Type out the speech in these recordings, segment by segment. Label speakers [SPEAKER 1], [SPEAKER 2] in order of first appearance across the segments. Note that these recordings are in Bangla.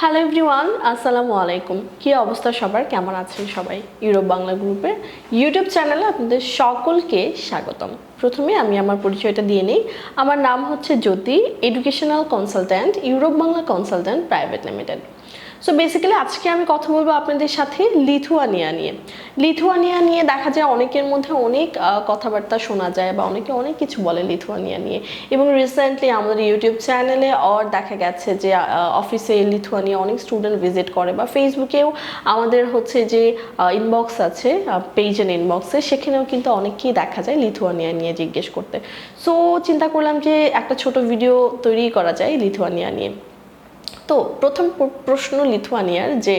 [SPEAKER 1] হ্যালো এভরিওয়ান আসসালামু আলাইকুম। কি অবস্থা সবার? কেমন আছেন সবাই? ইউরোপ বাংলা গ্রুপের ইউটিউব চ্যানেলে আপনাদের সকলকে স্বাগতম। প্রথমে আমি আমার পরিচয়টা দিয়ে নিই। আমার নাম হচ্ছে Jyoti educational consultant Europe Bangla consultant private limited so basically আজকে আমি কথা বলব আপনাদের সাথে লিথুয়ানিয়া নিয়ে। লিথুয়ানিয়া নিয়ে দেখা যায় অনেকের মধ্যে অনেক কথাবার্তা শোনা যায় বা অনেকে অনেক কিছু বলে লিথুয়ানিয়া নিয়ে। এবং রিসেন্টলি আমাদের ইউটিউব চ্যানেলে অর দেখা গেছে যে অফিসে লিথুয়ানিয়া অনেক স্টুডেন্ট ভিজিট করে বা ফেসবুকেও আমাদের হচ্ছে যে ইনবক্স আছে পেজ এন্ড ইনবক্সে সেখানেও কিন্তু অনেককেই দেখা যায় লিথুয়ানিয়া নিয়ে জিজ্ঞেস করতে। সো চিন্তা করলাম যে, একটা ছোট ভিডিও তৈরি করা যায় লিথুয়ানিয়া নিয়ে। তো প্রথম প্রশ্ন লিথুয়ানিয়ার যে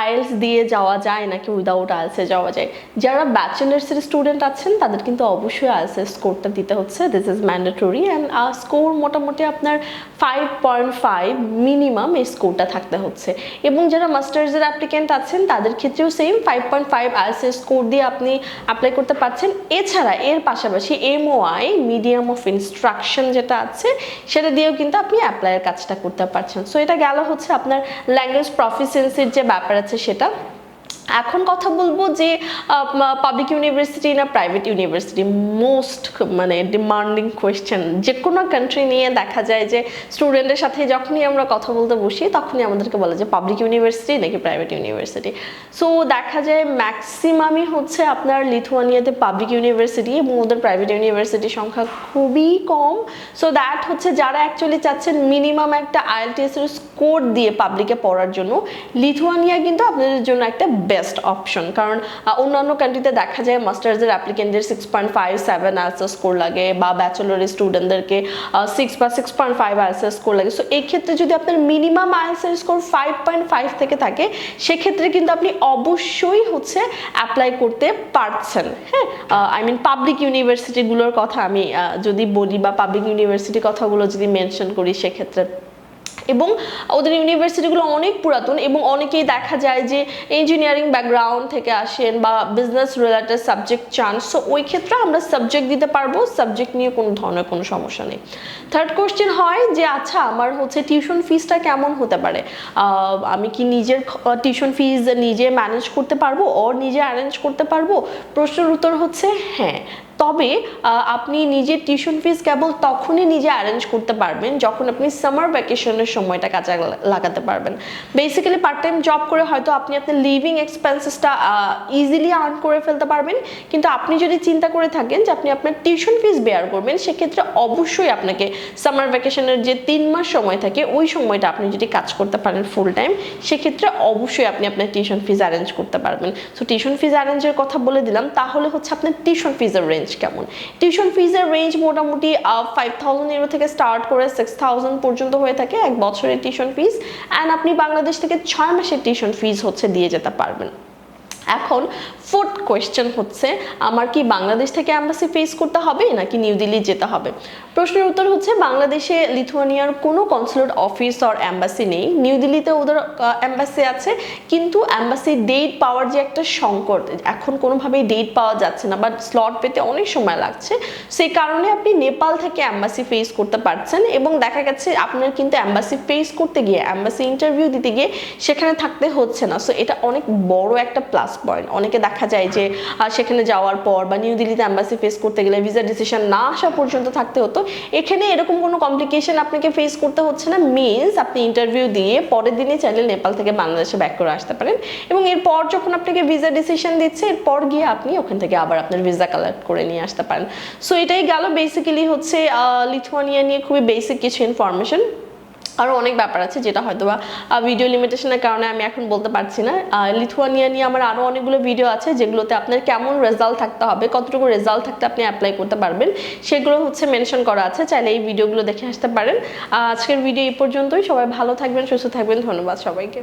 [SPEAKER 1] আইএলস দিয়ে যাওয়া যায় নাকি উইদাউট আইএলসে যাওয়া যায়? যারা ব্যাচেলার্সের স্টুডেন্ট আছেন, তাদের কিন্তু অবশ্যই আইএলস স্কোরটা দিতে হচ্ছে। This is mandatory and score মোটামুটি আপনার ফাইভ পয়েন্ট ফাইভ মিনিমাম এই স্কোরটা থাকতে হচ্ছে। এবং যারা মাস্টার্সের অ্যাপ্লিকেন্ট আছেন, তাদের ক্ষেত্রেও সেম ফাইভ পয়েন্ট ফাইভ আইএলসের স্কোর দিয়ে আপনি অ্যাপ্লাই করতে পারছেন। এছাড়া এর পাশাপাশি এমওআই মিডিয়াম অফ ইনস্ট্রাকশন যেটা আছে, সেটা দিয়েও কিন্তু আপনি অ্যাপ্লাইয়ের কাজটা করতে পারছেন। সো এটা গেল হচ্ছে আপনার ল্যাঙ্গুয়েজ প্রফিসিয়েন্সির যে ব্যাপার আছে সেটা। এখন কথা বলব যে পাবলিক ইউনিভার্সিটি না প্রাইভেট ইউনিভার্সিটি মোস্ট মানে ডিমান্ডিং কোয়েশ্চেন যে কোনো কান্ট্রি নিয়ে দেখা যায় যে স্টুডেন্টের সাথে যখনই আমরা কথা বলতে বসি, তখনই আমাদেরকে বলে যে পাবলিক ইউনিভার্সিটি নাকি প্রাইভেট ইউনিভার্সিটি সো দেখা যায় ম্যাক্সিমামই হচ্ছে আপনার লিথুয়ানিয়াতে পাবলিক ইউনিভার্সিটি এবং ওদের প্রাইভেট ইউনিভার্সিটির সংখ্যা খুবই কম। সো দ্যাট হচ্ছে যারা অ্যাকচুয়ালি চাচ্ছেন মিনিমাম একটা আইএলটিএস এর স্কোর দিয়ে পাবলিকে পড়ার জন্য। লিথুয়ানিয়া কিন্তু আপনাদের জন্য একটা বেস্ট অপশন কারণ অন্যান্য কান্ট্রিতে দেখা যায় মাস্টার্সের অ্যাপ্লিকেন্টদের six point five seven IELTS score লাগে বা ব্যাচেলরের স্টুডেন্টদেরকে সিক্স বা six point five IELTS score লাগে। সো এই ক্ষেত্রে যদি আপনার minimum IELTS score five point five থেকে থাকে, সেক্ষেত্রে কিন্তু আপনি অবশ্যই হচ্ছে অ্যাপ্লাই করতে পারছেন। হ্যাঁ? আই মিন পাবলিক ইউনিভার্সিটিগুলোর কথা আমি যদি বলি বা পাবলিক ইউনিভার্সিটি কথাগুলো যদি মেনশন করি, সেক্ষেত্রে এবং ওদের ইউনিভার্সিটিগুলো অনেক পুরাতন এবং অনেকেই দেখা যায় যে ইঞ্জিনিয়ারিং ব্যাকগ্রাউন্ড থেকে আসেন বা বিজনেস রিলেটেড সাবজেক্ট চান সো ওই ক্ষেত্রে আমরা সাবজেক্ট দিতে পারব সাবজেক্ট নিয়ে কোনো ধরনের কোনো সমস্যা নেই। থার্ড কোশ্চেন হয় যে আচ্ছা আমার হচ্ছে টিউশন ফিসটা কেমন হতে পারে? আমি কি নিজের টিউশন ফিজ নিজে ম্যানেজ করতে পারব ও নিজে অ্যারেঞ্জ করতে পারব? প্রশ্নের উত্তর হচ্ছে হ্যাঁ। তবে আপনি নিজের টিউশন ফিস কেবল তখনই নিজে অ্যারেঞ্জ করতে পারবেন যখন আপনি সামার ভ্যাকেশনের সময়টা কাজে লাগাতে পারবেন। বেসিক্যালি পার্ট টাইম জব করে হয়তো আপনি আপনার লিভিং এক্সপেন্সেসটা ইজিলি আর্ন করে ফেলতে পারবেন। কিন্তু আপনি যদি চিন্তা করে থাকেন যে আপনি আপনার টিউশন ফিস বেয়ার করবেন, সেক্ষেত্রে অবশ্যই আপনাকে সামার ভ্যাকেশনের যে তিন মাস সময় থাকে, ওই সময়টা আপনি যদি কাজ করতে পারেন ফুল টাইম সেক্ষেত্রে অবশ্যই আপনি আপনার টিউশন ফিস অ্যারেঞ্জ করতে পারবেন। সো টিউশন ফিস অ্যারেঞ্জের কথা বলে দিলাম, তাহলে হচ্ছে আপনার টিউশন ফিজের রেঞ্জ কেমন? টিউশন ফিজের রেঞ্জ মোটামুটি ফাইভ থাউজেন্ড ইউরো থেকে স্টার্ট করে সিক্স থাউজেন্ড পর্যন্ত হয়ে থাকে এক বছরের টিউশন ফিজ অ্যান্ড আপনি বাংলাদেশ থেকে ছয় মাসের টিউশন ফিজ হচ্ছে দিয়ে যেতে পারবেন। এখন ফোর্থ কোয়েশ্চেন হচ্ছে, আমার কি বাংলাদেশ থেকে অ্যাম্বাসি ফেস করতে হবে নাকি নিউ দিল্লি যেতে হবে? প্রশ্নের উত্তর হচ্ছে, বাংলাদেশে লিথুয়ানিয়ার কোনো কনসুলেট অফিস আর অ্যাম্বাসি নেই। নিউ দিল্লিতে ওদের অ্যাম্বাসি আছে, কিন্তু অ্যাম্বাসি ডেট পাওয়ার যে একটা সংকট, এখন কোনোভাবেই ডেট পাওয়া যাচ্ছে না বা স্লট পেতে অনেক সময় লাগছে। সেই কারণে আপনি নেপাল থেকে অ্যাম্বাসি ফেস করতে পারছেন এবং দেখা গেছে আপনার কিন্তু অ্যাম্বাসি ফেস করতে গিয়ে অ্যাম্বাসি ইন্টারভিউ দিতে গিয়ে সেখানে থাকতে হচ্ছে না। সো এটা অনেক বড় একটা প্লাস পয়েন্ট অনেকে দেখা যায় যে সেখানে যাওয়ার পর বা নিউ দিল্লিতে অ্যাম্বাসি ফেস করতে গেলে ভিসা ডিসিশন না আসা পর্যন্ত থাকতে হতো। এখানে এরকম কোনো কমপ্লিকেশন আপনাকে ফেস করতে হচ্ছে না। মিনস আপনি ইন্টারভিউ দিয়ে পরের দিনই চাইলে নেপাল থেকে বাংলাদেশে ব্যাক করে আসতে পারেন। এবং এরপর যখন আপনাকে ভিসা ডিসিশন দিচ্ছে, এরপর গিয়ে আপনি ওখান থেকে আবার আপনার ভিসা কালেক্ট করে নিয়ে আসতে পারেন। সো এটাই গেল বেসিক্যালি হচ্ছে লিথুয়ানিয়া নিয়ে খুবই বেসিক কিছু ইনফরমেশন আরও অনেক ব্যাপার আছে যেটা হয়তো বা ভিডিও লিমিটেশনের কারণে আমি এখন বলতে পারছি না। লিথুয়ানিয়া নিয়ে আমার আরও অনেকগুলো ভিডিও আছে যেগুলোতে আপনার কেমন রেজাল্ট থাকতে হবে, কতটুকু রেজাল্ট থাকতে আপনি অ্যাপ্লাই করতে পারবেন, সেগুলো হচ্ছে মেনশন করা আছে, চাইলে এই ভিডিওগুলো দেখে আসতে পারেন। আজকের ভিডিও এই পর্যন্তই, সবাই ভালো থাকবেন, সুস্থ থাকবেন, ধন্যবাদ সবাইকে।